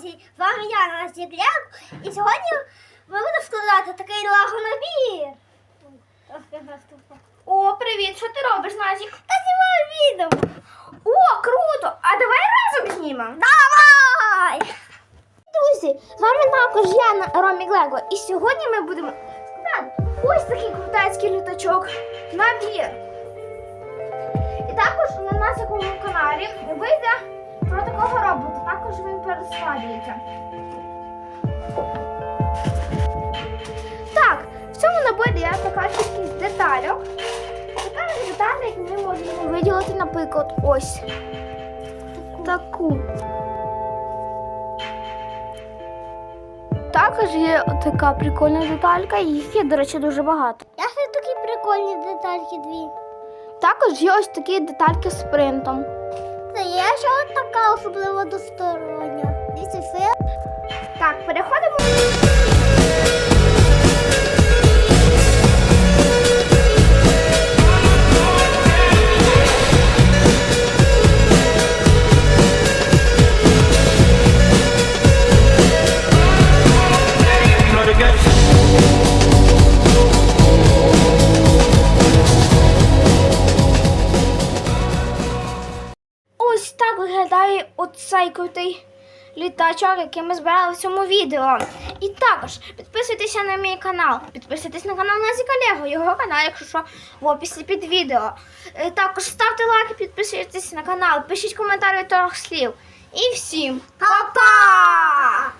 Друзі, з вами я, Настя Кляк, і сьогодні ми будемо складати такий лего набір. О, привіт, що ти робиш, Назік? Та знімаю відео. О, круто! А давай разом знімемо. Давай! Друзі, з вами також я на Ромі Лего. І сьогодні ми будемо складати ось такий крутецький літачок набір. І також на нашому каналі вийде про такого робота. Також він перескладується. Так, в цьому наборі є така кількість деталей. Така деталі, як ми можемо виділити, наприклад, ось таку. Також є така прикольна деталька, їх є, до речі, дуже багато. Я ще такі прикольні детальки дві. Також є ось такі детальки з принтом. Це є ще от така особливо достороння. Ось так виглядає оцей крутий літачок, який ми збирали в цьому відео. І також підписуйтеся на мій канал, підписуйтесь на канал Назіка Лего, його канал, якщо що, в описі під відео. Е, Також ставте лайки, підписуйтесь на канал, пишіть коментарі трьох слів. І всім па-па!